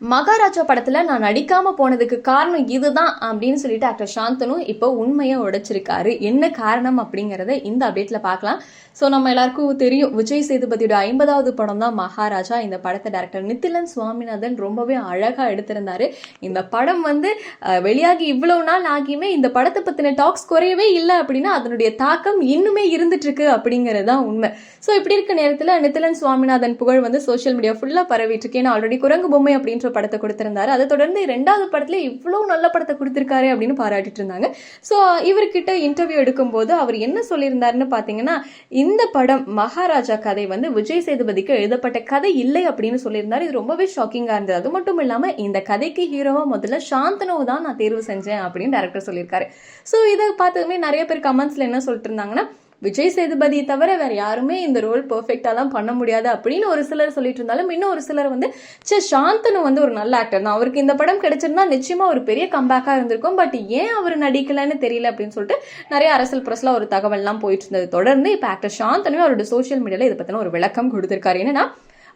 மகாராஜா படத்துல நான் நடிக்காம போனதுக்கு காரணம் இதுதான் அப்படின்னு சொல்லிட்டு ஆக்டர் சாந்தனு இப்போ உண்மையை உடைச்சிருக்காரு. என்ன காரணம் அப்படிங்கறத இந்த அப்டேட்ல பார்க்கலாம். ஸோ நம்ம எல்லாருக்கும் தெரியும் விஜய் சேதுபதியோட ஐம்பதாவது படம் தான் மகாராஜா. இந்த படத்தை டேரக்டர் நித்திலன் சுவாமிநாதன் ரொம்பவே அழகா எடுத்திருந்தாரு. இந்த படம் வந்து வெளியாகி இவ்வளவு நாள் ஆகியுமே இந்த படத்தை பத்தின டாக்ஸ் குறையவே இல்லை அப்படின்னா அதனுடைய தாக்கம் இன்னுமே இருந்துட்டு இருக்கு அப்படிங்கிறது தான் உண்மை. ஸோ இப்படி இருக்க நேரத்தில் நித்திலன் சுவாமிநாதன் புகழ் வந்து சோஷியல் மீடியா ஃபுல்லாக பரவிட்டு இருக்கு ஏன்னா ஆல்ரெடி குரங்கு பொம்மை அப்படின்ற படத்தை கொடுத்துருந்தாரு. அதை தொடர்ந்து ரெண்டாவது படத்தில் இவ்வளோ நல்ல படத்தை கொடுத்துருக்காரு அப்படின்னு பாராட்டிட்டு இருந்தாங்க. ஸோ இவர்கிட்ட இன்டர்வியூ எடுக்கும்போது அவர் என்ன சொல்லியிருந்தாருன்னு பார்த்தீங்கன்னா இந்த படம் மகாராஜா கதை வந்து விஜய் சேதுபதிக்கு எழுதப்பட்ட கதை இல்லை அப்படின்னு சொல்லியிருந்தார். இது ரொம்பவே ஷாக்கிங்காக இருந்தது. அது மட்டும் இல்லாமல் இந்த கதைக்கு ஹீரோவாக முதல்ல சாந்தனு தான் நான் தேர்வு செஞ்சேன் அப்படின்னு டேரக்டர் சொல்லியிருக்காரு. ஸோ இதை பார்த்ததுமே நிறைய பேர் கமெண்ட்ஸில் என்ன சொல்லிட்டு இருந்தாங்கன்னா விஜய் சேதுபதி தவிர வேற யாருமே இந்த ரோல் பெர்ஃபெக்டாலாம் பண்ண முடியாது அப்படின்னு ஒரு சிலர் சொல்லிட்டு இருந்தாலும் இன்னும் ஒரு சிலர் வந்து சே சாந்தனு வந்து ஒரு நல்ல ஆக்டர் தான் அவருக்கு இந்த படம் கிடைச்சிருந்தா நிச்சயமா ஒரு பெரிய கம்பேக்கா இருந்திருக்கும். பட் ஏன் அவர் நடிக்கலன்னு தெரியல அப்படின்னு சொல்லிட்டு நிறைய அரசியல் பிரஸ்ல ஒரு தகவல்லாம் போயிட்டு இருந்தது. தொடர்ந்து இப்போ ஆக்டர் சாந்தனு அவரோட சோஷியல் மீடியால இதை பத்தின ஒரு விளக்கம் கொடுத்திருக்காரு. என்னன்னா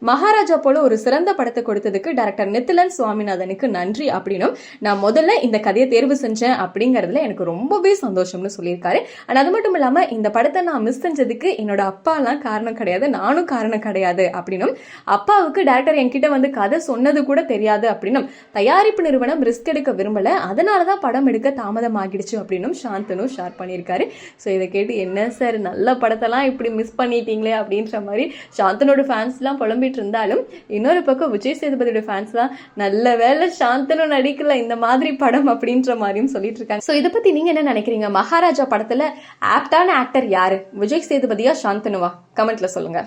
மகாராஜா போல ஒரு சிறந்த படத்தை கொடுத்ததுக்கு டேரக்டர் நித்திலன் சுவாமிநாதனுக்கு நன்றி. அப்படின்னும் நான் முதல்ல இந்த கதையை தேர்வு செஞ்சேன் அப்படிங்கிறதுல எனக்கு ரொம்பவே சந்தோஷம்னு சொல்லியிருக்காரு. அண்ட் அது மட்டும் இல்லாமல் இந்த படத்தை நான் மிஸ் செஞ்சதுக்கு என்னோட அப்பாலாம் காரணம் கிடையாது நானும் காரணம் கிடையாது அப்படின்னும் அப்பாவுக்கு டேரக்டர் என்கிட்ட வந்து கதை சொன்னது கூட தெரியாது அப்படின்னும் தயாரிப்பு நிறுவனம் ரிஸ்க் எடுக்க விரும்பல அதனால தான் படம் எடுக்க தாமதம் ஆகிடுச்சு அப்படின்னும் சாந்தனு ஷேர் பண்ணியிருக்காரு. ஸோ இதை கேட்டு என்ன சார் நல்ல படத்தெல்லாம் இப்படி மிஸ் பண்ணிட்டீங்களே அப்படின்ற மாதிரி சாந்தனோட ஃபேன்ஸ்லாம் புலம்பிட்டு இருந்தாலும் இன்னொரு பக்கம் விஜய் சேதுபதியோட ஃபேன்ஸ்லாம் நல்ல வேலை சாந்தனு நடிக்கல இந்த மாதிரி படம் அப்படின்ற மாதிரியும் சொல்லிட்டு இருக்காங்க ஸோ இதை பத்தி நீங்க என்ன நினைக்கிறீங்க? மகாராஜா படத்துல ஆப்டான ஆக்டர் யாரு? விஜய் சேதுபதியா சாந்தனுவா? கமெண்ட்ல சொல்லுங்க.